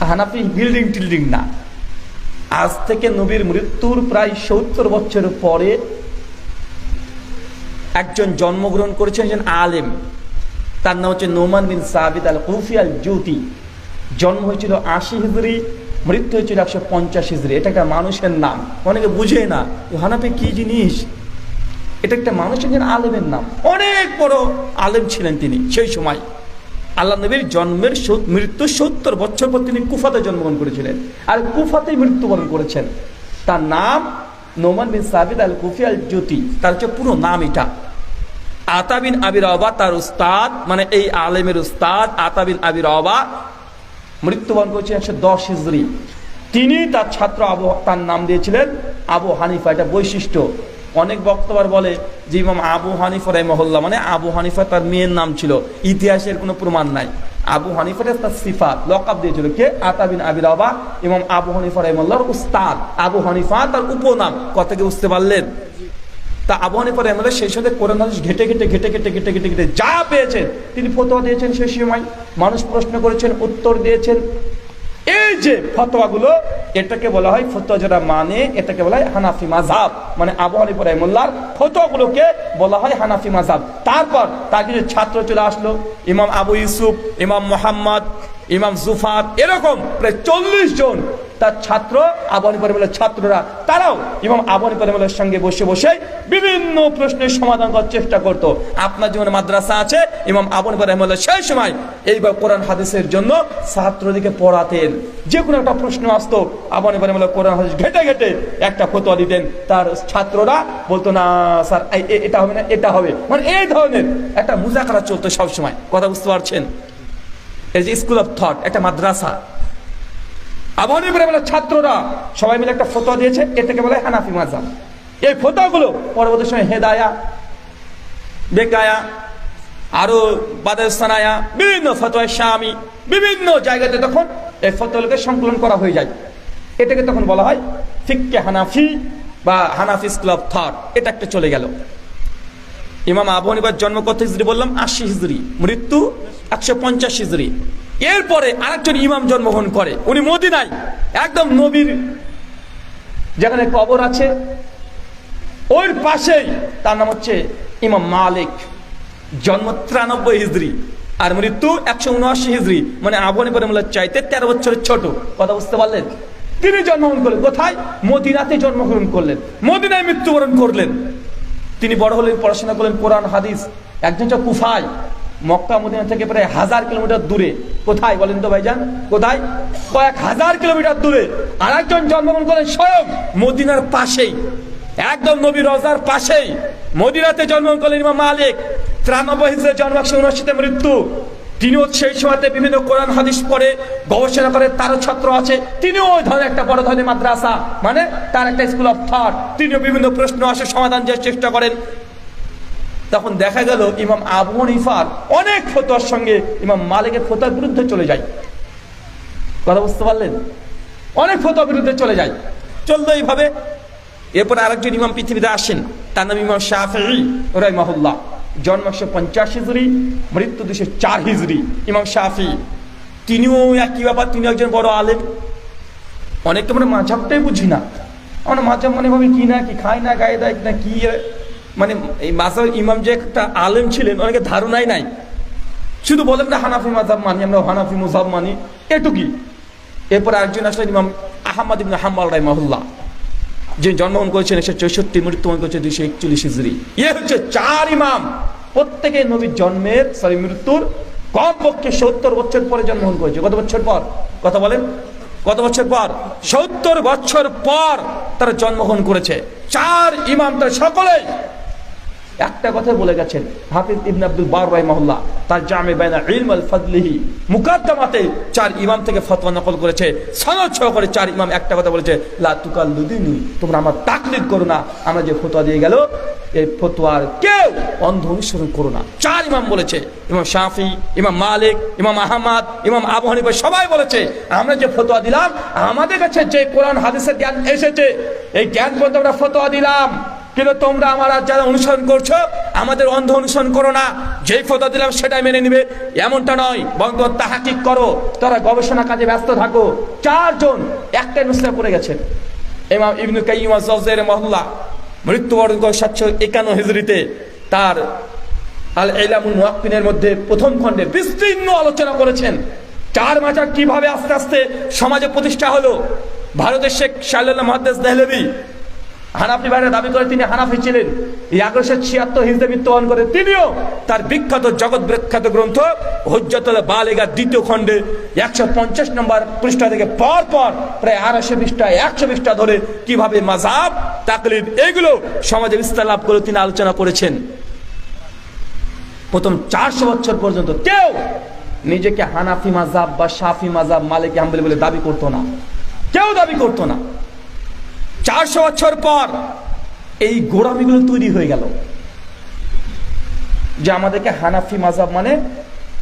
হানাফি building tilting না। আজ থেকে নবীর মৃত্যুর প্রায় সত্তর বছর পরে একজন জন্মগ্রহণ করেছেন একজন আলেম। তার নাম হচ্ছে নোমান বিন সাবিদ আল কুফি আল জ্যোতি জন্ম হয়েছিল আশি হিজড়ি মৃত্যু হয়েছিল একশো পঞ্চাশ হিজড়ি এটা একটা মানুষের নাম। অনেকে বুঝে না হানাফি কি জিনিস? এটা একটা মানুষের আলেমের নাম। অনেক বড় আলেম ছিলেন তিনি সেই সময়। আল্লাহ নবীর জন্মের মৃত্যু সত্তর বছর পর তিনি কুফাতে জন্মগ্রহণ করেছিলেন। আর কুফাতে মৃত্যুবরণ করেছেন। তার নাম নোমান বিন সাবিদ আল কুফি আল জ্যোতি তার হচ্ছে পুরো নাম এটা। আতাবিন আবির অবা তার উস্তাদ মানে এই আলেমের উস্তাদ আতাবিন আবির অবা মৃত্যুবরণ করেছিলেন একশো দশ হিজড়ি তিনি তার ছাত্র আবু তার নাম দিয়েছিলেন আবু হানিফা। এটা বৈশিষ্ট্য। অনেক বক্তবার বলে যে ইমাম আবু হানিফা মহল্লা মানে আবু হানিফা তার মেয়ের নাম ছিল। ইতিহাসের কোনো প্রমাণ নাই। আবু হানিফাটা তার সিফাত লকাব দিয়েছিল। কে? আতাবিন আবির আবা এবং আবু হানিফা রহমল্লার উস্তাদ। আবু হানিফা তার উপনাম। কত থেকে বুঝতে পারলেন? তা আবু হানিফা রহমল্লা সেই সাথে কোরআন হাদিস ঘেটে ঘেটে ঘেটে ঘেটে ঘেটে ঘেটে ঘেটে যা পেয়েছেন, তিনি ফতোয়া দিয়েছেন সেই সময়। মানুষ প্রশ্ন করেছেন, উত্তর দিয়েছেন। যে ফতোয়াগুলো, এটাকে বলা হয় ফতোয়া মানে এটাকে বলা হয় হানাফি মাঝাব মানে আবু হানিফা রহমুল্লাহর ফতোয়াগুলোকে বলা হয় হানাফি মাঝাব তারপর তার কিছু ছাত্র চলে আসলো, ইমাম আবু ইউসুফ, ইমাম মোহাম্মদ, ইমাম জুফাত এরকম প্রায় চল্লিশ জন তার ছাত্র আবনী পরিমলের ছাত্ররা, তারাও ইমাম আবনী পরিমলের সঙ্গে বসে বসে বিভিন্ন প্রশ্নের সমাধান করার চেষ্টা করত। আপনার জীবনে মাদ্রাসা আছে, ইমাম আবনী পরিমলের সেই সময় এইবার কোরআন হাদিসের জন্য ছাত্রদিকে পড়াতেন। যে কোনো একটা প্রশ্ন আসতো আবনী পরিমলের কোরআন হাদিস ঘেটে ঘেটে একটা ফতোয়া দিতেন। তার ছাত্ররা বলতো, না, স্যার এটা হবে না, এটা হবে। মানে এই ধরনের একটা মুজাকারা চলতো সবসময়। কথা বুঝতে পারছেন? এই যে স্কুল অফ থট একটা মাদ্রাসা। আবহানী ইব্রাহিমের ছাত্ররা সবাই মিলে একটা ফতোয়া দিয়েছে এটাকে বলে হানাফি মাজাব এই ফতোয়াগুলো পরবর্তী সময় হেদায়া, বেকায়া, আরও বাদাস্তানায়া বিভিন্ন ফতোয়া শামি, বিভিন্ন জায়গাতে তখন এই ফতোয়াগুলোকে সংকলন করা হয়ে যায়। এটাকে তখন বলা হয় ফিক্কে হানাফি বা হানাফি স্কুল অফ থট এটা একটা চলে গেল। ইমাম আবু হানিফার জন্ম কত হিজড়ি বললাম? আশি হিজড়ি মৃত্যু একশো পঞ্চাশ হিজড়ি এরপরে আরেকজন ইমাম জন্মগ্রহণ করে। উনি মদিনায়, একদম নবীর যেখানে কবর আছে, ওর পাশেই তার নাম হচ্ছে ইমাম মালিক জন্ম তিরানব্বই হিজড়ি আর মৃত্যু একশো উনআশি হিজড়ি মানে আবু হানিফার রহমাতুল্লাহ চাইতে তেরো বছরের ছোট। কথা বুঝতে পারলেন? তিনি জন্মগ্রহণ করলেন। কোথায়? মদিনাতে জন্মগ্রহণ করলেন। মদিনায় মৃত্যুবরণ করলেন। তিনি বড় হলেন, পড়াশোনা করলেন, কোরআন, হাদিস। একজন কুফায়। মক্কা মদিনা থেকে প্রায় হাজার কিলোমিটার দূরে। কোথায় বলেন তো ভাইজান? কোথায়? কয়েক হাজার কিলোমিটার দূরে। আর একজন জন্মগ্রহণ করলেন স্বয়ং মদিনার পাশেই। একদম নবী রজার পাশেই। মদিনাতে জন্মগ্রহণ করলেন ইমাম মালিক। ত্রানব্বই হিসেবে জন্ম একশো মৃত্যু। তিনিও সেই সময়তে বিভিন্ন কোরআন, হাদিস পড়ে, গবেষণা করে, তারও ছাত্র আছে। তিনিও ওই ধরনের একটা বড় ধরনের মাদ্রাসা মানে তার একটা স্কুল অফ থট তিনিও বিভিন্ন প্রশ্ন আসে, সমাধান দেওয়ার চেষ্টা করেন। তখন দেখা গেল ইমাম আবু হানিফার অনেক ফতোয়ার সঙ্গে ইমাম মালিকের ফতোয়ার বিরুদ্ধে চলে যায়। কথা বুঝতে পারলেন? অনেক ফতোয়ার বিরুদ্ধে চলে যায়। চলতো এইভাবে। এরপর আরেকজন ইমাম পৃথিবীতে আসেন, তার নাম ইমাম শাহি রহমাহুল্লাহ। জন্ম একশো পঞ্চাশ হিজড়ি, মৃত্যু দুশো চার হিজড়ি, ইমাম শাফি তিনিও একই ব্যাপার তিনি একজন বড় আলেম। অনেকটা মানে মাঝাবটাই বুঝি না। আমরা মাঝাব মানে ভাবে কি না, কি খায় না, গায়ে দেয় না, কি মানে এই মাসার ইমাম যে একটা আলেম ছিলেন, অনেকে ধারণাই নাই। শুধু বলেন না, হানাফি মাজাব মানি, আমরা হানাফি মুজাব মানি। এটুকুই এরপর একজন আসলেন, ইমাম আহমদ ইবনে হাম্মাল রাহিমাহুল্লাহ। যে জন্মগ্রহণ করেছেন একশো চৌষট্টি, মৃত্যুবরণ করেছে দুইশো একচল্লিশ হিজড়ি ইয়ে হচ্ছে চার ইমাম। প্রত্যেকে নবীর জন্মের, সরি, মৃত্যুর কম পক্ষে সত্তর বছর পরে জন্মগ্রহণ করেছে। কত বছর পর? কথা বলেন। কত বছর পর? সত্তর বছর পর তারা জন্মগ্রহণ করেছে। চার ইমাম তার সকলেই একটা কথা বলে গেছেন, হাফিজ ইবনে আব্দুল বার রাহিমাহুল্লাহ, তার জামে বাইনা ইলম আল ফাদলিহি মুকাদ্দামাতে চার ইমাম থেকে ফতোয়া নকল করেছে, সনদ সহকারে চার ইমাম একটা কথা বলেছে, লা তুকাল্লুদিনি, তোমরা আমার তাকলিদ করো না, আমরা যে ফতোয়া দিয়ে গেল, এই ফতোয়ার কেউ অন্ধ অনুসরণ করো না। চার ইমাম বলেছে, ইমাম শাফি, ইমাম মালিক, ইমাম আহমদ, ইমাম আবু হানিফা সবাই বলেছে, আমরা যে ফতোয়া দিলাম, আমাদের কাছে যে কোরআন, হাদিসের জ্ঞান এসেছে, এই জ্ঞান পর্যন্ত আমরা ফতোয়া দিলাম। কিন্তু তোমরা আমার যারা অনুসরণ করছ, আমাদের অন্ধ অনুসরণ করো না। যেই ফটো দিলাম সেটাই মেনে নিবে। এমনটা নয়, বরং তাহাকিক করো তারা গবেষণা কাজে ব্যস্ত থাকো। চারজন, একটাই নুসরা পড়ে গেছেন ইমাম ইবনু কাইয়িম আজ-জাওজাইর মহল্লা মৃত্যুবরণ করে সাতশো একান্ন হিজরিতে তার আল ইলামুল মুয়াক্কিনের মধ্যে প্রথম খণ্ডে বিস্তীর্ণ আলোচনা করেছেন। চার মাজার কীভাবে আস্তে আস্তে সমাজে প্রতিষ্ঠা হলো? ভারতের শেখ শাহুল্লাহ মহাদ্দেস দেহলেবি হানাফি বাইরে দাবি করে তিনি হানাফি ছিলেন। এই এগারোশো ছিয়াত্তর হিসেবে মৃত্যুবরণ করে তিনিও তার বিখ্যাত জগৎ বিখ্যাত গ্রন্থ হজ্জাতুল বালেগা দ্বিতীয় খণ্ডে একশো পঞ্চাশ নম্বর পৃষ্ঠা থেকে পর পর প্রায় আড়াইশো পৃষ্ঠা একশো পৃষ্ঠা ধরে কীভাবে মাজাব তাকলিদ এগুলো সমাজে বিস্তার লাভ করে তিনি আলোচনা করেছেন। প্রথম চারশো বছর পর্যন্ত কেউ নিজেকে হানাফি মাজাব বা সাফি মাজাব মালিক হাম্বলি বলে দাবি করতো না। কেউ দাবি করতো না। চারশো বছর পর এই গোড়ামিগুলো তৈরি হয়ে গেল। যে আমাদেরকে হানাফি মাজাব মানে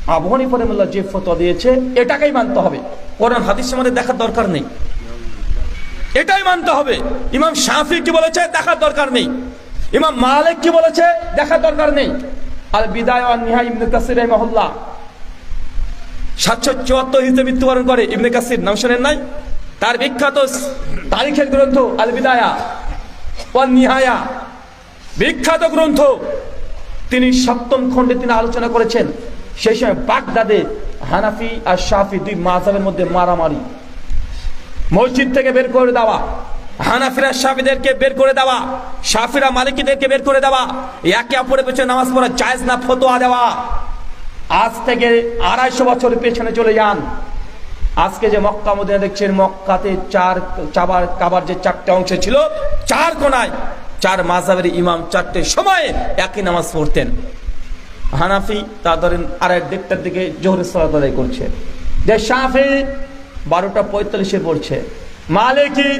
আবহানী পরিমুল্লাহ যে ফতোয়া দিয়েছে, এটাকেই মানতে হবে। কোরআন হাদিস আমাদের দেখার দরকার নেই। এটাই মানতে হবে। ইমাম শাফি কি বলেছে? দেখার দরকার নেই। ইমাম মালিক কি বলেছে? দেখার দরকার নেই। আর বিদায় নিহা ইবনে কাসির রাহিমাহুল্লাহ। সাতশো চুয়াত্তর হিসেবে মৃত্যুবরণ করে। ইবনে কাসির নাম শোনেন নাই? তার বিখ্যাত তারিখের গ্রন্থ আল বিদায়া বিখ্যাত গ্রন্থ। তিনি সপ্তম খণ্ডে তিনি আলোচনা করেছেন। সেই সময় বাগদাদে হানাফি আর শাফি দুই মাজাবের মধ্যে মারামারি। মসজিদ থেকে বের করে দেওয়া। হানাফিরা সাফিদেরকে বের করে দেওয়া। সাফিরা মালিকীদেরকে বের করে দেওয়া। একে অপরের পেছনে নামাজ পড়া জায়েজ না, ফতোয়া দেওয়া। আজ থেকে আড়াইশো বছর পেছনে চলে যান। আজকে যে মক্কা মদিনা দেখছেন, মক্কাতে চার, চাবার, কাবার যে চারটে অংশ ছিল, চার কোনায়, চার মাজাবের ইমাম চারটে সময়ে একই নামাজ পড়তেন। হানাফি, তা ধরেন আড়াই দেড়টার দিকে জোহরের সালাত আদায় করছে। যে সাফি বারোটা পঁয়তাল্লিশে পড়ছে, মালিকি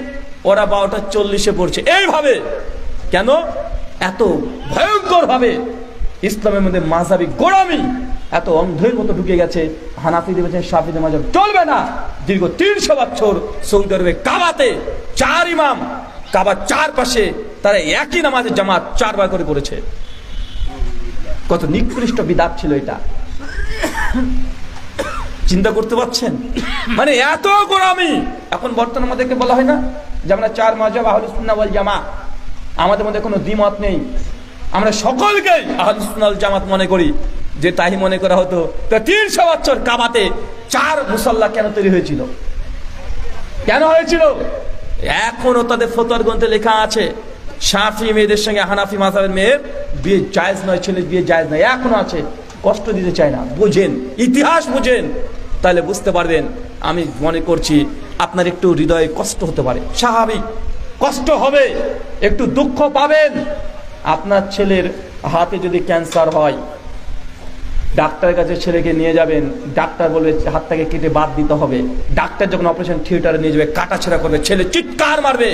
ওরা বারোটা চল্লিশে পড়ছে। এইভাবে কেন? এত ভয়ঙ্কর ভাবে ইসলামের মধ্যে মাঝাবি গোড়ামি এত অন্ধের মতো ঢুকে গেছে। হানাফি দেবেছেন সাফিদের মাঝাব চলবে না। দীর্ঘ তিনশো বছর সৌদি আরবে কাবাতে চার ইমাম, কাবার চার পাশে তারা একই নামাজের জামাত চারবার করে পড়েছে। কত নিকৃষ্ট বিদাত ছিল এটা। চিন্তা করতে পারছেন? মানে এত গোড়ামি এখন বর্তমান আমাদেরকে বলা হয় না যে আমরা চার মাজাব আহলে সুন্নাহ ওয়াল জামা আমাদের মধ্যে কোনো দ্বিমত নেই। আমরা সকলকেই আহলে সুন্নাহ ওয়াল জামাত মনে করি। যে তাই মনে করা হতো, তো তিনশো বছর কাবাতে চার মুসল্লা কেন তৈরি হয়েছিল? কেন হয়েছিল? এখনও তাদের ফতোয়ার গ্রন্থে লেখা আছে সাফি মেয়েদের সঙ্গে হানাফি মাজাবের মেয়ের বিয়ে জায়েজ নয় ছেলে বিয়ে জায়েজ নয়, এখনও আছে, কষ্ট দিতে চায় না, বুঝেন, ইতিহাস বুঝেন, তাহলে বুঝতে পারবেন, আমি মনে করছি আপনার একটু হৃদয়ে কষ্ট হতে পারে, স্বাভাবিক, কষ্ট হবে, একটু দুঃখ পাবেন, আপনার ছেলের হাতে যদি ক্যান্সার হয় ডাক্তারের কাছে ছেলেকে নিয়ে যাবেন, ডাক্তার বলবে হাতটাকে কেটে বাদ দিতে হবে। ডাক্তার যখন অপারেশন থিয়েটারে নিয়ে যাবে, কাটাছেড়া করবে, ছেলে চিৎকার মারবে।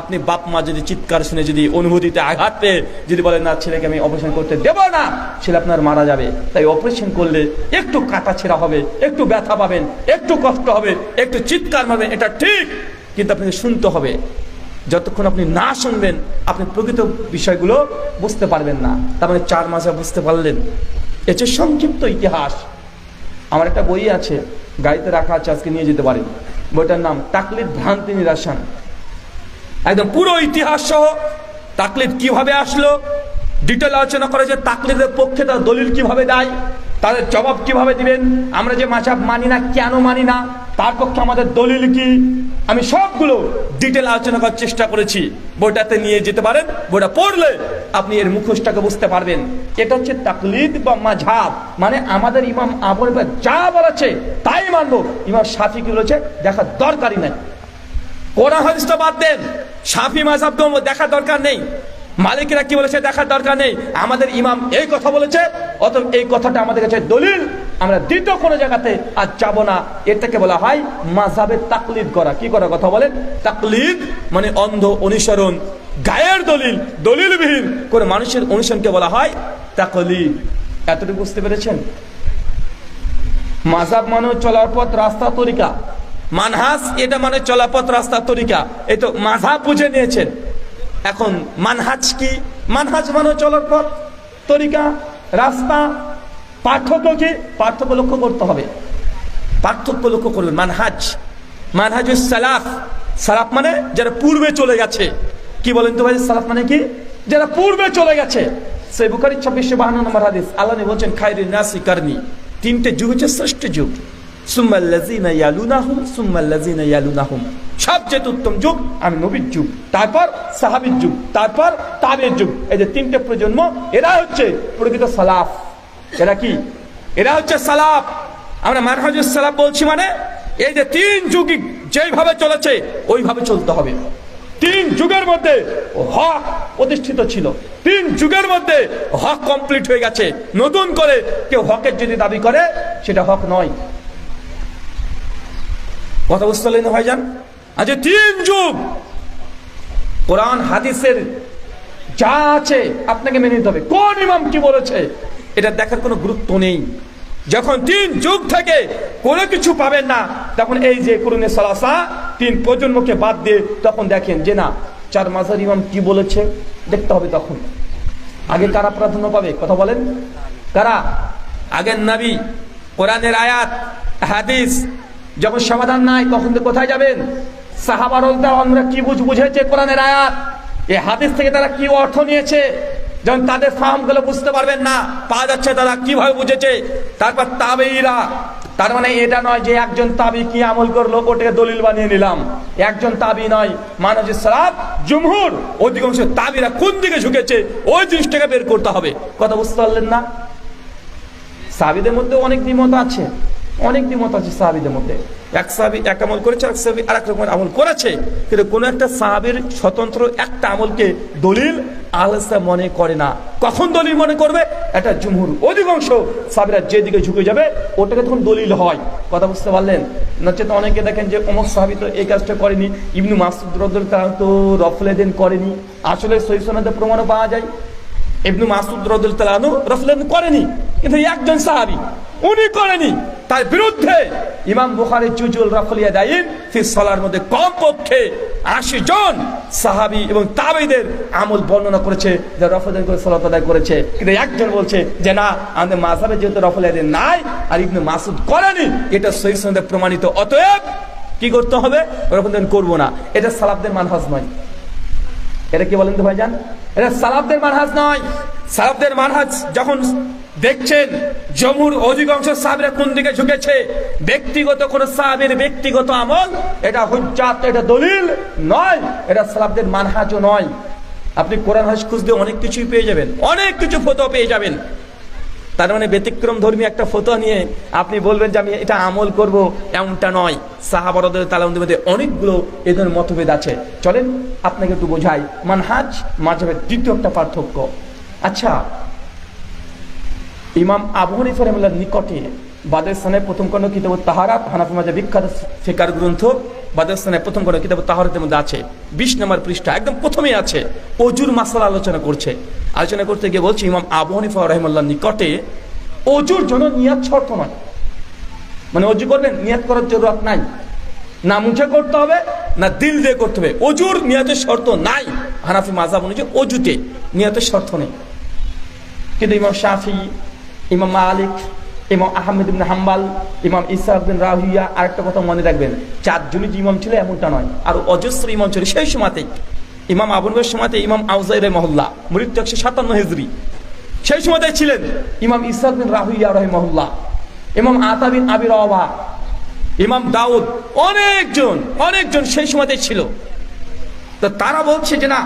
আপনি বাপ মা যদি চিৎকার শুনে যদি অনুভূতিতে আঘাত পেয়ে যদি বলেন না, ছেলেকে আমি অপারেশন করতে দেব না, ছেলে আপনার মারা যাবে। তাই অপারেশন করলে একটু কাটাছেড়া হবে, একটু ব্যথা পাবেন, একটু কষ্ট হবে, একটু চিৎকার মারবেন এটা ঠিক। কিন্তু আপনাকে শুনতে হবে, যতক্ষণ আপনি না শুনবেন, আপনি প্রকৃত বিষয়গুলো বুঝতে পারবেন না। তার মানে চার মাসে বুঝতে পারলেন। এছে সংক্ষিপ্ত ইতিহাস, আমার একটা বই আছে, গাড়িতে রাখা আছে, আজকে নিয়ে যেতে পারেন। বইটার নাম তাকলিদ ভ্রান্তি নিরাসন একদম পুরো ইতিহাস সহ তাকলিদ কীভাবে আসলো, ডিটেল আলোচনা করে যে তাকলিদের পক্ষে তার দলিল কীভাবে দেয়। তাদের জবাব কীভাবে দিবেন? আমরা যে মাঝাব মানি না, কেন মানি না? তার পক্ষে আমাদের দলিল কি? আমি সবগুলো ডিটেল আলোচনা করার চেষ্টা করেছি। বইটাতে নিয়ে যেতে পারেন, বইটা পড়লে আপনি এর মুখোশটাকে বুঝতে পারবেন। এটা হচ্ছে তাকলিদ বা মাঝাব। মানে আমাদের ইমাম আবর যা বলেছে, তাই মানবো। ইমাম সাফি কি বলেছে? দেখার দরকারই নাই। কোরআন হাদিসটা বাদ দেন। সাফি মাঝাব দেখার দরকার নেই। মালিকরা কি বলেছে দেখার দরকার নেই। আমাদের ইমাম এই কথা বলেছে অত এই কথাটা আমাদের কাছে দলিল। আমরা দ্বিতীয় কোনো জায়গাতে আর যাব না। এটাকে বলা হয় মাঝাবের তাকলিদ করা। কি করা কথা বলেন? তাকলিদ মানে অন্ধ অনুসরণ। গায়ের দলিল, দলিলবিহীন করে মানুষের অনুসরণকে বলা হয় তাকলিদ। এতটুকু বুঝতে পেরেছেন? মাঝাব মানে চলার পথ রাস্তা তরিকা। মানহাস এটা মানে চলাপথ রাস্তা তরিকা। এই তো মাঝাব বুঝে নিয়েছেন। এখন মানহাজ কি? মানহাজ মানে চলার পথ, তরিকা, রাস্তা, পার্থক্য কি? পার্থক্য লক্ষ্য করতে হবে। পার্থক্য লক্ষ্য করবেন মানহাজ। মানহাজ সালাফ। সালাফ মানে যারা পূর্বে চলে গেছে। কি বলেন তো ভাই, সালাফ মানে কি? যারা পূর্বে চলে গেছে। সেই বুখারি ছাব্বিশশো বাহান্ন নম্বর হাদিস, আল্লাহ বলছেন খাইরি নাসি কারনি। তিনটে যুগ হচ্ছে শ্রেষ্ঠ যুগ। সুম্মাল্লাজিনা ইয়ালুনাহুম সুম্মাল্লাজিনা ইয়ালুনাহুম। সবচেয়ে উত্তম যুগ, আমি নবীর যুগ, তারপর সাহাবীর যুগ, তারপর তাবের যুগ। এই যে তিনটে প্রজন্ম, এরা হচ্ছে প্রকৃত সালাফ। এরা কি? এরা হচ্ছে সালাফ। আমরা মানহাজুস সালাফ বলছি মানে এই যে তিন যুগই যেইভাবে চলেছে, ওইভাবে চলতে হবে। তিন যুগের মধ্যে হক প্রতিষ্ঠিত ছিল। তিন যুগের মধ্যে হক কমপ্লিট হয়ে গেছে। নতুন করে কেউ হকের যদি দাবি করে, সেটা হক নয়। কথা বুঝতে পারলেন ভাইজান? আজ তিন যুগ কোরআন, হাদিসের যা আছে আপনাকে মেনে নিতে হবে। কোন ইমাম কি বলেছে? এটা দেখার কোনো গুরুত্ব নেই। যখন তিন যুগ থেকে কোনো কিছু পাবেন না, তখন এই যে করুণে সালাসা, তিন প্রজন্মকে বাদ দিয়ে তখন দেখেন যে না, চার মাসের ইমাম কি বলেছে? দেখতে হবে তখন। আগে কারা প্রাধান্য পাবে? কথা বলেন। কারা? আগের নবী, কোরআনের আয়াত, হাদিস যখন সমাধান নাই, তখন কোথায় যাবেন? সাহাবার আমরা কি বুঝ, বুঝেছে কোরআনের আয়াত? এই হাদিস থেকে তারা কি অর্থ নিয়েছে? যখন তাদের ফার্মগুলো বুঝতে পারবেন না, পাওয়া যাচ্ছে তারা কীভাবে বুঝেছে? তারপর তাবেইরা তার মানে এটা নয় যে একজন তাবি কি আমল করল, ওটাকে দলিল বানিয়ে নিলাম। একজন তাবি নয় মানুষ সালাব জুমহুর। অধিকাংশ তাবিরা কোন দিকে ঝুঁকেছে, ওই জিনিসটাকে বের করতে হবে। কথা বুঝতে পারলেন না? সাবিদের মধ্যে অনেক দ্বিমত আছে। অনেক দ্বিমত আছে সাহাবিদের মধ্যে। এক সাহাবি এক আমল করেছে এক সাহাবি আর এক রকমের আমল করেছে। কিন্তু কোনো একটা সাহাবির স্বতন্ত্র একটা আমলকে দলিল আলসা মনে করে না। কখন দলিল মনে করবে? একটা জুমহুর অধিকাংশ সাহাবিরা যেদিকে ঝুঁকে যাবে, ওটাকে তখন দলিল হয়। কথা বুঝতে পারলেন? নচেত অনেকে দেখেন যে অমুক সাহাবি তো এই কাজটা করেনি, ইবনু মাসুদ রদুল তো রফলেদিন করেনি। আসলে সহিসনাতে প্রমাণও পাওয়া যায়। ইবনু মাসুদ রদুল তালানু রফলেদিন করেনি। কিন্তু একজন সাহাবি, উনি করেনি। তার বিরুদ্ধে ইমাম বুখারি চুজুল রফলিয়া দাইন ফিসলার মধ্যে কমপক্ষে আশি জন সাহাবি এবং তাবেদের আমল বর্ণনা করেছে, যে রফলেদিন করে সলাত আদায় করেছে। কিন্তু একজন বলছে যে, না, আমাদের মাঝাবে যেহেতু রফলিয়াদিন নাই আর ইবনু মাসুদ করেনি, এটা সহি প্রমাণিত। অতএব কি করতে হবে? রফলেদিন করব না। এটা সালাবদের মানহাজ নয়। এটা কি বলেন তো ভাইজান? এটা সালাবদের মানহাজ নয়। সালাবদের মানহাজ যখন দেখছেন জমুর অধিকাংশ সাহাবিরা কোন দিকে ঝুঁকেছে? ব্যক্তিগত কোন সাহাবের ব্যক্তিগত আমল, এটা হুজ্জাত, এটা দলিল নয়। এটা সালাবদের মানহাজও নয়। আপনি কোরআন হাজ খুঁজতে অনেক কিছুই পেয়ে যাবেন, অনেক কিছু ফটো পেয়ে যাবেন। তার মানে ব্যতিক্রম ধর্মী একটা ফটো নিয়ে আপনি বলবেন যে আমি এটা আমল করব, এমনটা নয়। সাহাবরদের তালামদের মধ্যে অনেকগুলো এ ধরনের মতভেদ আছে। চলেন, আপনাকে একটু বোঝাই। মানহাজ মাঝাবের দ্বিতীয় একটা পার্থক্য। আচ্ছা ইমাম আবু হানিফা রহমুল্লাহর নিকটে বাদেস্তানের প্রথম কোনো কিতাব তাহারাত, হানাফি মাঝে বিখ্যাত ফেকার গ্রন্থ বাদেস্তানের প্রথম কোনো কিতাব তাহারাতের মধ্যে আছে। বিশ নম্বর পৃষ্ঠা, একদম প্রথমেই আছে। অজুর মাসালা আলোচনা করছে। আলোচনা করতে গিয়ে বলছি, ইমাম আবু হানিফা রহমুল্লাহর নিকটে অজুর জন্য নিয়াত শর্ত নয় মানে অজু করবেন নিয়াত করার জরুরত নাই। না মুখে করতে হবে, না দিল দিয়ে করতে হবে। অজুর নিয়াতের শর্ত নাই। হানাফি মাজাব অনুযায়ী অজুতে নিয়াতের শর্ত নেই। কিন্তু ইমাম শাফি, ইমাম মালিক, ইমাম আহমেদ ইবিন হাম্বাল, ইমাম ইসা বিন রাহুইয়া আরেকটা কথা মনে রাখবেন, চারজনই যে ইমাম ছিল এমনটা নয়। আর অজস্র ইমাম ছিল সেই সময়তেই। ইমাম আবুলের সময়তে ইমাম আউজাইর মহল্লা মৃত্যু একশো সাতান্ন হেজরি। সেই সময়তে ছিলেন ইমাম ইসা বিন রাহুইয়া রহমহল্লা ইমাম আতা বিন আবির ইমাম দাউদ, অনেকজন অনেকজন সেই সময়তে ছিল। তো তারা বলছে যে না,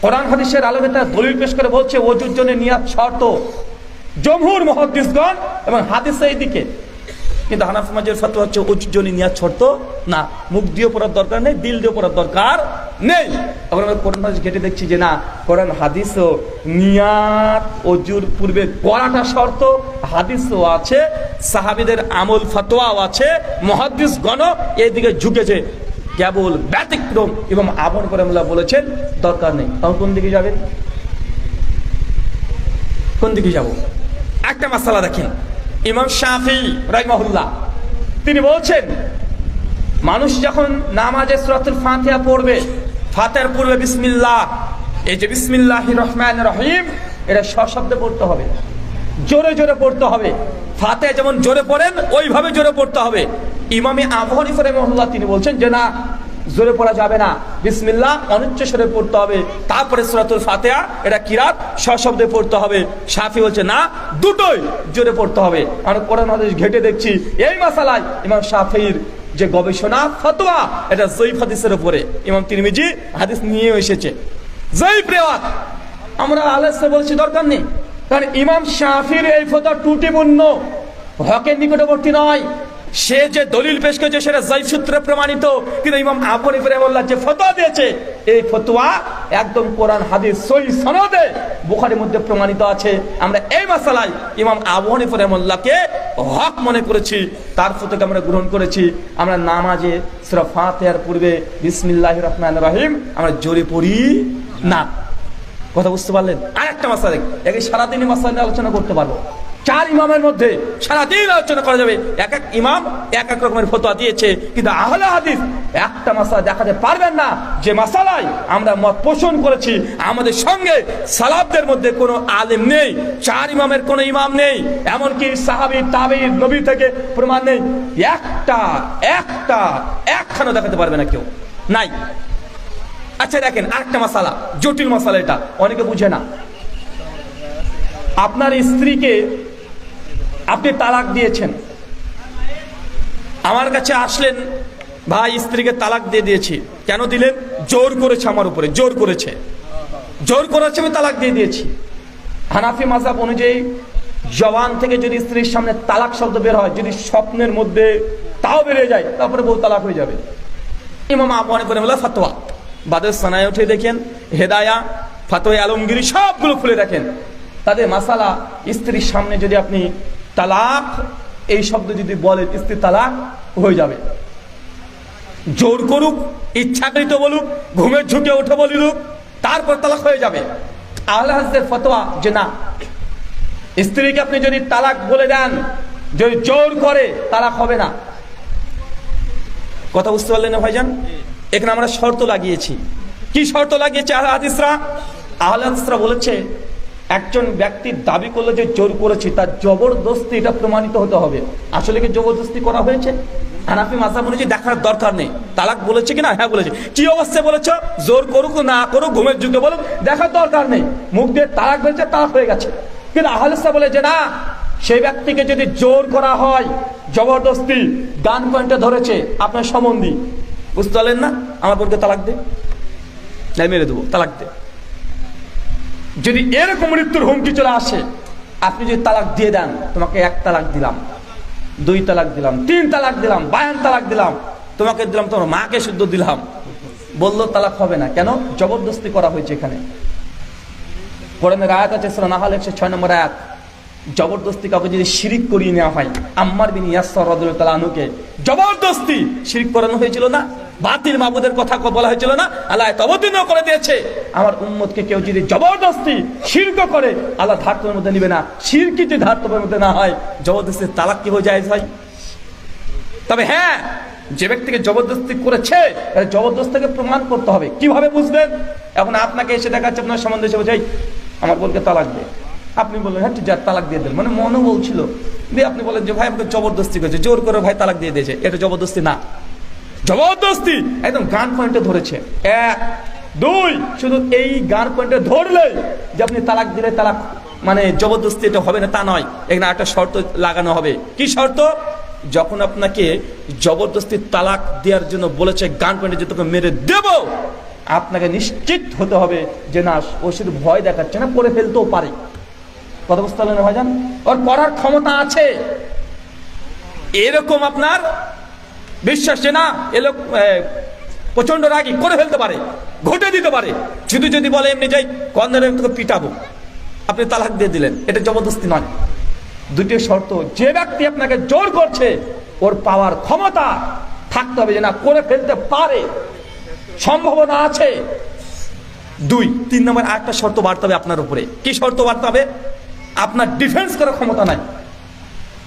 কোরআন হাদিসের আলোকে তারা দলিল পেশ করে বলছে অজুর জন্য নিয়াত শর্ত। জমহুর মহাদিসগণ এবং হাদিস এই দিকে কিন্তু হানাফি মাঝের ফতোয়া হচ্ছে জন্য নিয়াত শর্ত না। মুখ দিয়ে পড়ার দরকার নেই, দিল দিয়ে পড়ার দরকার নেই। আবার আমরা কোরআন ঘেটে দেখছি যে না, কোরআন হাদিসও নিয়াত অজুর পূর্বে করাটা শর্ত, হাদিসও আছে, সাহাবিদের আমল ফতোয়াও আছে মহাদিস গণ এদিকে ঝুঁকেছে। কেবল ব্যতিক্রম এবং আবন করে বলেছেন, দরকার নেই। তখন কোন দিকে যাবেন? কোন দিকে যাব? একটা মাসালা দেখেন। ইমাম শাফি রাইমাহুল্লাহ তিনি বলছেন, মানুষ যখন নামাজে সুরাতুল ফাতিহা পড়বে ফাতের পূর্বে বিসমিল্লাহ, এই যে বিসমিল্লাহ রহমান রহিম, এটা সশব্দে পড়তে হবে, জোরে জোরে পড়তে হবে। ফাতে যেমন জোরে পড়েন, ওইভাবে জোরে পড়তে হবে। ইমামে আবহানি ফরে মহল্লা তিনি বলছেন যে না জোরে পড়া যাবে না। বিসমিল্লাহ অনুচ্চ স্বরে পড়তে হবে। তারপরে সুরাতুল ফাতেহা, এটা কিরাত সশব্দে পড়তে হবে। সাফি বলছে, না, দুটোই জোরে পড়তে হবে। আমি কোরআন হাদিস ঘেটে দেখছি, এই মাসালায় ইমাম শাফির যে গবেষণা, ফতোয়া, এটা জৈফ হাদিসের উপরে। ইমাম তিরমিজি হাদিস নিয়ে এসেছে। জয়ীফ রেওয়াত, আমরা আলাদা বলছি, দরকার নেই। কারণ ইমাম শাফির এই ফতোয়া ত্রুটিপূর্ণ, হকের নিকটবর্তী নয়। সে যে দলিল পেশ করেছে, সেটা জয়ীফ সূত্রে প্রমাণিত। কিন্তু ইমাম আবু ইব্রাহিমুল্লাহ যে ফতোয়া দিয়েছে। এই ফতোয়া একদম কোরআন, হাদিস, সহি সনদে বুখারির মধ্যে প্রমাণিত আছে। আমরা এই মাসালায় ইমাম আবু হানিফ রহমুল্লাহকে হক মনে করেছি, তার ফতোকে আমরা গ্রহণ করেছি। আমরা নামাজে সুরা ফাতিহার পূর্বে বিসমিল্লাহির রহমানির রহিম আমরা জোরে পড়ি না। কথা বুঝতে পারলেন? আর একটা মাসা দেখ, একে সারাদিনই নিয়ে আলোচনা করতে পারব। চার ইমামের মধ্যে সারাদিন আলোচনা করা যাবে। এক এক ইমাম এক এক রকমের ফতোয়া দিয়েছে। কিন্তু আহলে হাদিস একটা মাসা দেখাতে পারবেন না। যে মাসালায় আমরা মত পোষণ করেছি, আমাদের সঙ্গে সালাবদের মধ্যে কোনো আলেম নেই, চার ইমামের কোনো ইমাম নেই, এমনকি সাহাবি তাবি নবী থেকে প্রমাণ নেই। একটা একটা একখানা দেখাতে পারবে না কেউ। নাই। আচ্ছা দেখেন, আরেকটা মশালা জটিল মশালা এটা। অনেকে বুঝে না। আপনার স্ত্রীকে আপনি তালাক দিয়েছেন। আমার কাছে আসলেন, ভাই, স্ত্রীকে তালাক দিয়ে দিয়েছি। কেন দিলেন? জোর করেছে আমার উপরে, জোর করেছে। জোর করেছে আমি তালাক দিয়ে দিয়েছি। হানাফি মাজাব অনুযায়ী জওয়ান থেকে যদি স্ত্রীর সামনে তালাক শব্দ বের হয়, যদি স্বপ্নের মধ্যে তাও বেড়ে যায়, তারপরে বউ তালাক হয়ে যাবে। ইমাম আবু হানিফা রাহিমাহুল্লাহ ফতোয়া। বাদের সানায় উঠে দেখেন, হেদায়া, ফাতোয়া, আলমগিরি সবগুলো খুলে দেখেন। তাদের মাসালা, স্ত্রীর সামনে যদি আপনি তালাক, এই শব্দ যদি বলেন স্ত্রী তালাক হয়ে যাবে। জোর করুক, ইচ্ছাকৃত বলুক, ঘুমের ঝুঁকে উঠে বলিলুক তারপর তালাক হয়ে যাবে। আহলে হাজদের ফতোয়া যে না, স্ত্রীকে আপনি যদি তালাক বলে দেন, যদি জোর করে, তালাক হবে না। কথা বুঝতে পারলেন ভাইজান? এখানে আমরা শর্ত লাগিয়েছি। কি শর্ত লাগিয়েছে আহলে হাদিসরা? হাদিসরা বলেছে একজন ব্যক্তির দাবি করল যে জোর করেছি, তার জবরদস্তি এটা প্রমাণিত হতে হবে। আসলে কি জবরদস্তি করা হয়েছে? হানাফি মাসা বলেছে দেখার দরকার নেই। তালাক বলেছে কিনা? হ্যাঁ বলেছে। কি অবস্থায় বলেছ? জোর করুক না করুক, ঘুমের যুগে বলুক, দেখার দরকার নেই। মুখ দিয়ে তালাক বেড়েছে তালাক হয়ে গেছে। কিন্তু আহলেসা বলে যে না, সেই ব্যক্তিকে যদি জোর করা হয়, জবরদস্তি, গান পয়েন্টে ধরেছে, আপনার সম্বন্ধী, বুঝতে পারলেন না? আমার বোনকে তালাক দে। মেরে দেবো, তালাক দে। যদি এরকম মৃত্যুর হুমকি চলে আসে, আপনি যদি তালাক দিয়ে দেন, তোমাকে এক তালাক দিলাম, দুই তালাক দিলাম, তিন তালাক দিলাম, বায়ান তালাক দিলাম, তোমাকে দিলাম, তোমার মাকে শুদ্ধ দিলাম। বলল, তালাক হবে না। কেন? জবরদস্তি করা হয়েছে এখানে। কোরআনের আয়াত আছে, সুরা একশো ছয় নম্বর আয়াত। জবরদস্তি কাউকে যদি শিরিক করিয়ে নেওয়া হয়, আম্মার বিন ইয়াসর রাদিয়াল্লাহু তাআলা আনুকে জবরদস্তি শিরিক করানো হয়েছিল না? বাতিল মাবুদের কথা বলা হয়েছিল না? আল্লাহ তবদিনও করে দিয়েছে। আমার উম্মতকে কেউ যদি জবরদস্তি শিরক করে আল্লাহ ধার্তবের মধ্যে নিবে না। শিরকি যদি ধার্তবের মধ্যে না হয় জবরদস্তি তালাক কি হয়ে যায় ভাই? তবে হ্যাঁ যে ব্যক্তিকে জবরদস্তি করেছে জবরদস্তিকে প্রমাণ করতে হবে। কীভাবে বুঝবেন? এখন আপনাকে এসে দেখাচ্ছে আপনার সম্বন্ধে এসে বোঝাই আমার বোনকে তালাক দে। আপনি বললেন হ্যাঁ আছে, তালাক দিয়ে দেন। মানে মনে বলছিল। দিয়ে আপনি বলেন যে ভাই আমাকে জবরদস্তি করেছে। জোর করে ভাই তালাক দিয়ে দিয়েছে। এটা জবরদস্তি না। জবরদস্তি! একদম গান পয়েন্টে ধরেছে। এক, দুই, শুধু এই গান পয়েন্টে ধরলে যে আপনি তালাক দিলে তালাক মানে জবরদস্তি এটা হবে না, তা নয়। এখানে একটা শর্ত লাগানো হবে। কি শর্ত? যখন আপনাকে জবরদস্তি তালাক দেওয়ার জন্য বলেছে গান পয়েন্টে যে তোকে মেরে দেব, আপনাকে নিশ্চিত হতে হবে যে না, ও শুধু ভয় দেখাচ্ছে না, করে ফেলতেও পারে। কথা বুঝতে পারলেন ভাইজান? ওর করার ক্ষমতা আছে। এরকম আপনার বিশ্বাস যে না, এ লোক প্রচণ্ড রাগি, করে ফেলতে পারে, ঘটে দিতে পারে। শুধু যদি বলে এমনি যাই কন্যারে তোকে পিটাবো। আপনি তালাক দিয়ে দিলেন, এটা জবরদস্তি নয়। দুটি শর্ত, যে ব্যক্তি আপনাকে জোর করছে, ওর পাওয়ার ক্ষমতা থাকতে হবে যে না, করে ফেলতে পারে। সম্ভাবনা আছে। দুই, তিন নম্বর আরেকটা শর্ত বাড়তে হবে আপনার উপরে। কি শর্ত বাড়তে হবে? আপনার ডিফেন্স করার ক্ষমতা নাই।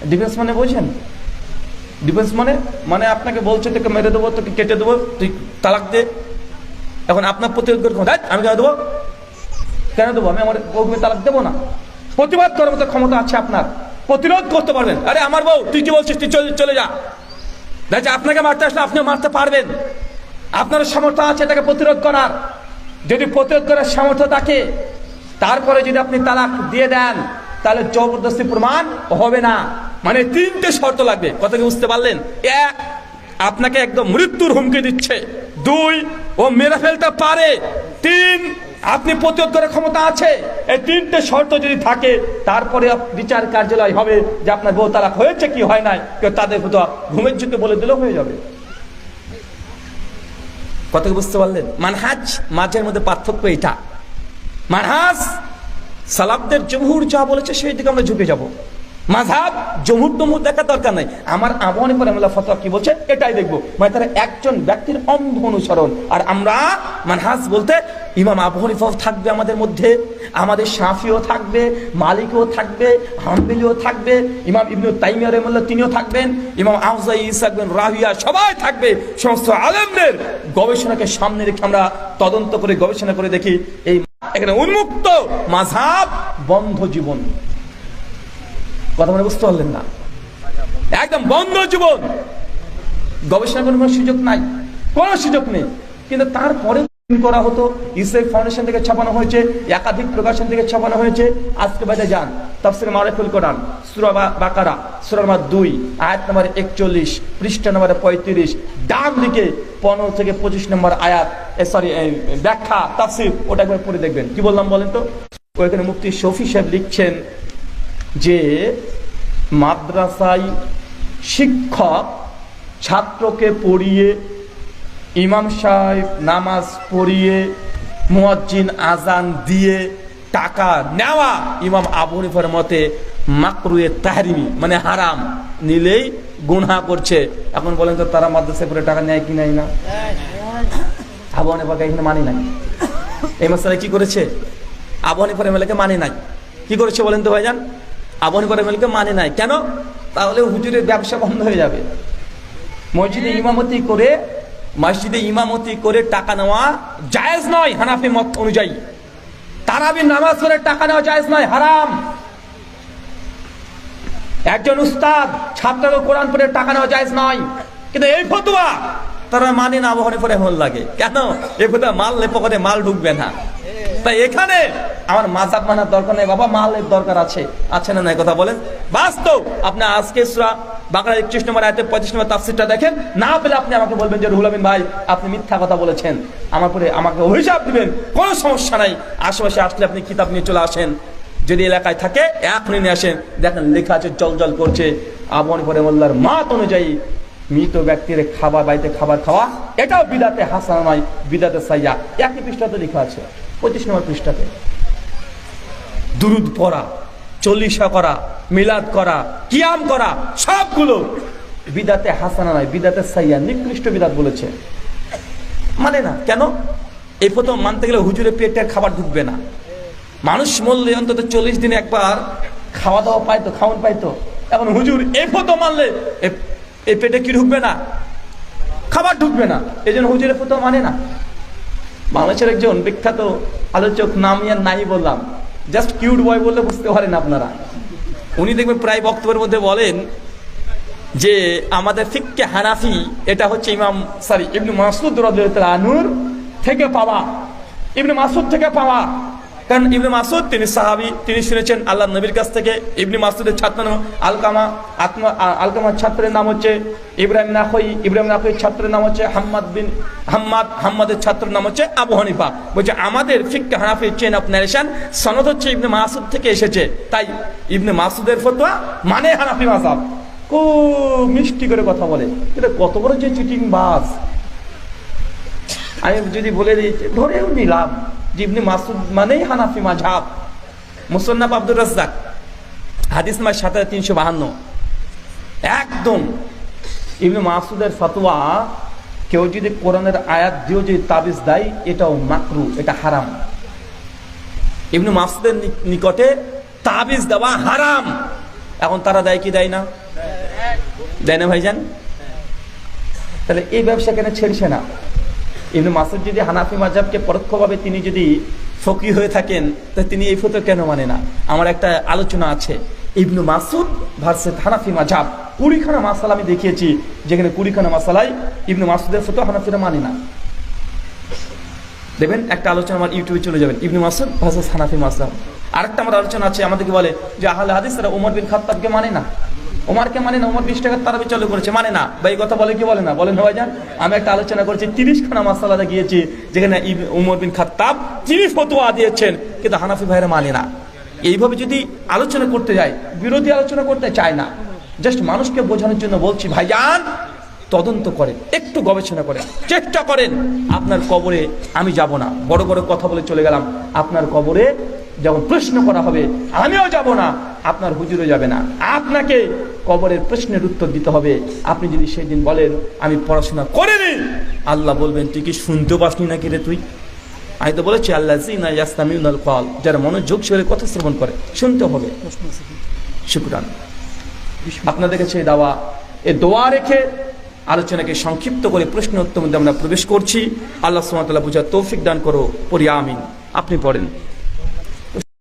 ডিফেন্স মানে বোঝেন? ডিফেন্স মানে মানে আপনাকে বলছে, তোকে মেরে দেবো, তোকে কেটে দেবো, তুই তালাক দে। এখন আপনার প্রতিরোধ করে ক্ষমতা আমি কেন দেবো? কেন দেবো? আমি আমার বউকে তালাক দেবো না। প্রতিবাদ করার মতো ক্ষমতা আছে আপনার। প্রতিরোধ করতে পারবেন। আরে, আমার বউ, তুই কি বলছিস? তুই চলে চলে যা। দেখছে আপনাকে মারতে আসলে আপনিও মারতে পারবেন। আপনার সামর্থ্য আছে তাকে প্রতিরোধ করার। যদি প্রতিরোধ করার সামর্থ্য থাকে, তারপরে যদি আপনি তালাক দিয়ে দেন তাহলে জবরদস্তি প্রমাণ হবে না। মানে তিনটে শর্ত লাগবে। কথা কি বুঝতে পারলেন? এক, আপনাকে একদম মৃত্যুর হুমকি দিচ্ছে। দুই, ও মেরে ফেলতে পারে। তিন, আপনি প্রতিরোধ করার ক্ষমতা আছে। এই তিনটে শর্ত যদি থাকে, তারপরে বিচার কার্যালয় হবে যে আপনার বউ তালাক হয়েছে কি হয় নাই, কেউ তাদের হয়তো ঘুমের যুগে বলে দিলেও হয়ে যাবে। কথা বুঝতে পারলেন? মানহাজ, মাঝের মধ্যে পার্থক্য এটা মানহাজ সালাবদের জমহুর যা বলেছে সেই দিকে আমরা ঝুঁকে যাব। মাঝাব জমহুর টমহুর দেখার দরকার নাই। আমার আবহানি পরে আমলা ফতোয়া কি বলছে, এটাই দেখব। মানে তারা একজন ব্যক্তির অন্ধ অনুসরণ। আর আমরা মানহাজ বলতে ইমাম আবু হানিফাও থাকবে আমাদের মধ্যে, আমাদের শাফিও থাকবে, মালিকও থাকবে, হাম্বিলিও থাকবে, ইমাম ইবনু তাইমিয়া রহমুল্লাহ তিনিও থাকবেন, ইমাম আহজাই ইসাকবেন রাহিয়া সবাই থাকবে। সমস্ত আলেমদের গবেষণাকে সামনে রেখে আমরা তদন্ত করে গবেষণা করে দেখি, এই এখানে উন্মুক্ত মাঝাব বন্ধ জীবন। কথা মানে বুঝতে পারলেন না। একদম বন্ধ জীবন। গবেষণা করার কোনো সুযোগ নাই। কোনো সুযোগ নেই। কিন্তু তারপরে করা হতো ইসরাইল ফাউন্ডেশন থেকে ছাপানো হয়েছে, একাধিক প্রকাশন থেকে ছাপানো হয়েছে। আজকে বাজে যান, তাফসির মারেফুল কোরআন, সূরা বাকারা, সূরা নম্বর দুই, আয়াত নম্বর একচল্লিশ, পৃষ্ঠা নম্বর পঁয়ত্রিশ, ডান দিকে পনেরো থেকে পঁচিশ নম্বর আয়াত সরি ব্যাখ্যা, তাফসির, ওটা একবার পড়ে দেখবেন। কি বললাম বলেন তো? ওইখানে মুফতি শফি সাহেব লিখছেন যে মাদ্রাসায় শিক্ষক ছাত্রকে পড়িয়ে, ইমাম সাহেব নামাজ পড়িয়ে, মুয়াজ্জিন আজান দিয়ে টাকা নেওয়া ইমাম আবু হানিফার মতে মাকরুয়ে তাহরিমি মানে হারাম। নিলেই গুনহা করছে। এখন বলেন তো তারা মাদ্রাসায় করে টাকা নেয় কি নেয় না? আবু হানিফাকে এখানে মানি নাই। এই মাসালায় কি করেছে? আবু হানিফার এমএলএকে মানে নাই। কি করেছে বলেন তো ভাইজান? আবু হানিফার এমএলএকে মানে নাই। কেন? তাহলে হুজুরের ব্যবসা বন্ধ হয়ে যাবে। মসজিদে ইমামতি করে, মসজিদে ইমামতি করে টাকা নেওয়া জায়েজ নয় হানাফি মত অনুযায়ী। তারাবি নামাজ করে টাকা নেওয়া জায়েজ নয়, হারাম। একজন উস্তাদ ছাত্রকে কোরআন পড়ে টাকা নেওয়া জায়েজ নয়। কিন্তু এই ফতুয়া তারা মানে না আবহাওয়া পরে এমন লাগে। কেন? এই ফতুয়া মাল লেপো করে মাল ঢুকবে না। তাই এখানে আমার মাজাব মানার দরকার নেই। বাবা, মালের দরকার আছে। আছে না নাই কথা বলেন? বাস্তব, আপনি আজকে সুরা বাংলা একত্রিশ নম্বর আয়তে পঁয়ত্রিশ নম্বর তাফসিরটা দেখেন। না পেলে আপনি আমাকে বলবেন যে, রুহুল আমিন ভাই, আপনি মিথ্যা কথা বলেছেন। আমার পরে আমাকে অভিশাপ দিবেন। কোনো সমস্যা নাই। আশেপাশে আসলে আপনি কিতাব নিয়ে চলে আসেন। যদি এলাকায় থাকে, এখনই নিয়ে আসেন। দেখেন লেখা আছে, জল জল করছে। পরে মোল্লার মাত অনুযায়ী মৃত ব্যক্তির খাবার, বাড়িতে খাবার খাওয়া, এটাও বিদাতে হাসান নয়, বিদাতে সাইয়া। একই পৃষ্ঠাতে লেখা আছে, পঁচিশ নম্বর পৃষ্ঠাতে। দুরুদ পড়া, চল্লিশা করা, মিলাদ করা, কিয়াম করা, সবগুলো বিদাতে হাসানা নয়, বিদাতে সাইয়া, নিকৃষ্ট বিদাত বলেছে। মানে না, কেন? এই প্রথম মানতে গেলে হুজুরের পেটের খাবার ঢুকবে না। মানুষ মরলে অন্তত চল্লিশ দিনে একবার খাওয়া দাওয়া পাইতো খাওয়ান পাইতো। এখন হুজুর এই ফটো মানলে এই পেটে কি ঢুকবে না? খাবার ঢুকবে না। এই জন্য হুজুরের ফটো মানে না। বাংলাদেশের একজন বিখ্যাত আলোচক নাম ইয়ার নাই বললাম। জাস্ট কিউট বয় বললে বুঝতে পারেন আপনারা। উনি দেখবেন প্রায় বক্তব্যের মধ্যে বলেন যে, আমাদের ফিক্কে হানাফি, এটা হচ্ছে ইমাম সরি ইবনু মাসুদ আনহুর থেকে পাওয়া। ইবনু মাসুদ থেকে পাওয়া। কারণ ইবনে মাসুদ তিনি সাহাবি, তিনি শুনেছেন আল্লাহ নবীর কাছ থেকে। ইবনে মাসুদের ছাত্র আলকামা, আত্মা আলকামার ছাত্রের নাম হচ্ছে ইব্রাহিম নাখই ইব্রাহিম নাখই ছাত্রের নাম হচ্ছে হাম্মাদ বিন হাম্মাদ, হাম্মাদের ছাত্রের নাম হচ্ছে আবু হানিফা। বলছে, আমাদের ফিক্কে হানাফি চেন অফ ন্যারেশন সনদ হচ্ছে ইবনে মাসুদ থেকে এসেছে। তাই ইবনে মাসুদের ফতোয়া মানে হানাফি মাসাব খুব মিষ্টি করে কথা বলে। এটা কত বড় যে চিটিং বাস। আমি যদি বলে দিই, ধরেও নিলাম। ইবনে মাসুদ মানেই হানাফি মাঝাব মুসন্নাফ আব্দুর রাজ্জাক, হাদিস মাস সাত তিনশো বাহান্ন। একদম ইবনে মাসুদের ফতোয়া, কেউ যদি কোরআনের আয়াত দিয়েও যদি তাবিজ দেয়, এটাও মাকরু, এটা হারাম। ইবনে মাসুদের নিকটে তাবিজ দেওয়া হারাম। এখন তারা দেয় কি দেয় না? দেয় না ভাইজান? তাহলে এই ব্যবসা কেন ছেড়ছে না? ইবনু মাসুদ যদি হানাফি মাজাবকে পরোক্ষভাবে তিনি যদি ফকি হয়ে থাকেন, তা তিনি এই ফতো কেন মানে না? আমার একটা আলোচনা আছে। ইবনু মাসুদ ভার্সেস হানাফি মাজাব কুড়িখানা মাসালা আমি দেখিয়েছি, যেখানে কুড়িখানা মাসালায় ইবনু মাসুদের ফতো হানাফিরা মানে না। দেখবেন, একটা আলোচনা আমার ইউটিউবে চলে যাবেন ইবনু মাসুদ ভার্সেস হানাফি মাসলাম আরেকটা আমার আলোচনা আছে, আমাদেরকে বলে যে আহলে হাদিসরা ওমর বিন খাত্তাবকে মানে না। ওমরকে মানে না, ওমর বিশ টাকার তারাবি চালু করেছে। মানে না বা এই কথা বলে কি বলে না? বলেন ভাই যান আমি একটা আলোচনা করেছি, তিরিশ খানা মাসালাতে গিয়েছি, যেখানে উমর বিন খাত্তাব তিনি ফতোয়া দিয়েছেন, কিন্তু হানাফি ভাইরা মানে না। এইভাবে যদি আলোচনা করতে যায়, বিরোধী আলোচনা করতে চায় না জাস্ট মানুষকে বোঝানোর জন্য বলছি, ভাইজান, তদন্ত করেন, একটু গবেষণা করেন, চেষ্টা করেন। আপনার কবরে আমি যাব না। বড় বড় কথা বলে চলে গেলাম। আপনার কবরে যখন প্রশ্ন করা হবে, আমিও যাব না, আপনার হুজুরও যাবে না। আপনাকে কবরের প্রশ্নের উত্তর দিতে হবে। আপনি যদি সেই দিন বলেন, আমি পড়াশোনা করিনি। আল্লাহ বলবেন, তুই কি শুনতেও পাসনি নাকি রে তুই? আমি তো বলেছি আল্লাহ জিনা কল যারা মনোযোগ সে কথা শ্রবণ করে, শুনতে হবে। শুক্রান। আপনাদের কাছে দাওয়া, এ দোয়া রেখে আলোচনাকে সংক্ষিপ্ত করে প্রশ্ন উত্তর মধ্যে আমরা প্রবেশ করছি। আল্লাহ সুমাতাল্লাহ বুঝা তৌফিক দান করো পরি আমিন। আপনি পড়েন।